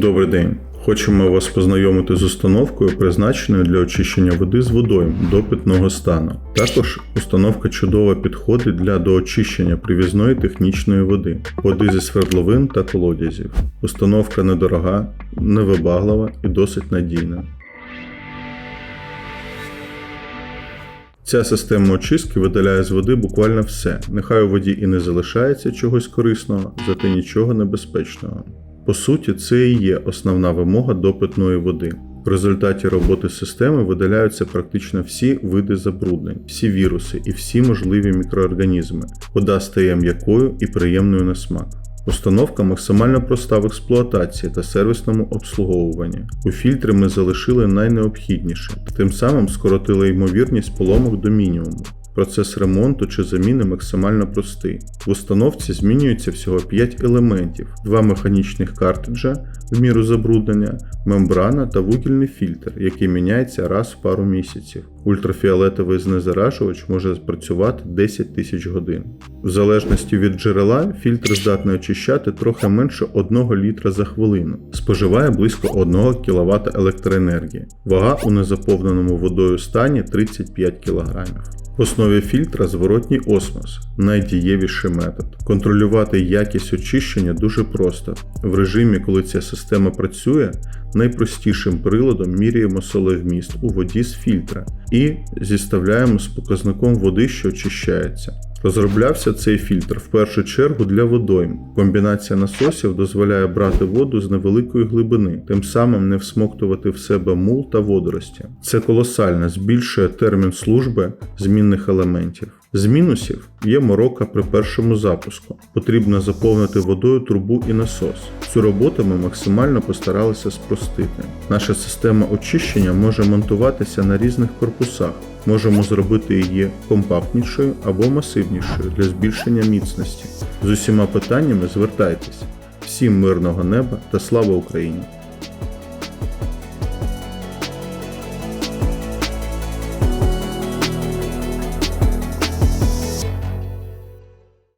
Добрий день. Хочемо вас познайомити з установкою, призначеною для очищення води з водою до питного стану. Також установка чудово підходить для доочищення привізної технічної води, води зі свердловин та колодязів. Установка недорога, невибаглива і досить надійна. Ця система очистки видаляє з води буквально все. Нехай у воді і не залишається чогось корисного, зате нічого небезпечного. По суті, це і є основна вимога до питної води. В результаті роботи системи видаляються практично всі види забруднень, всі віруси і всі можливі мікроорганізми. Вода стає м'якою і приємною на смак. Установка максимально проста в експлуатації та сервісному обслуговуванні. У фільтрі ми залишили найнеобхідніше, тим самим скоротили ймовірність поломок до мінімуму. Процес ремонту чи заміни максимально простий. В установці змінюється всього 5 елементів: два механічних картриджа в міру забруднення, мембрана та вугільний фільтр, який міняється раз в пару місяців. Ультрафіолетовий знезаражувач може працювати 10 тисяч годин. В залежності від джерела, фільтр здатний очищати трохи менше 1 літра за хвилину, споживає близько 1 кВт електроенергії. Вага у незаповненому водою стані 35 кг. В основі фільтра зворотній осмос найдієвіший метод. Контролювати якість очищення дуже просто. В режимі, коли ця система працює, найпростішим приладом міряємо солевміст у воді з фільтра і зіставляємо з показником води, що очищається. Розроблявся цей фільтр в першу чергу для водойм. Комбінація насосів дозволяє брати воду з невеликої глибини, тим самим не всмоктувати в себе мул та водорості. Це колосально збільшує термін служби змінних елементів. З мінусів є морока при першому запуску. Потрібно заповнити водою трубу і насос. Цю роботу ми максимально постаралися спростити. Наша система очищення може монтуватися на різних корпусах. Можемо зробити її компактнішою або масивнішою для збільшення міцності. З усіма питаннями звертайтесь. Всім мирного неба та слава Україні!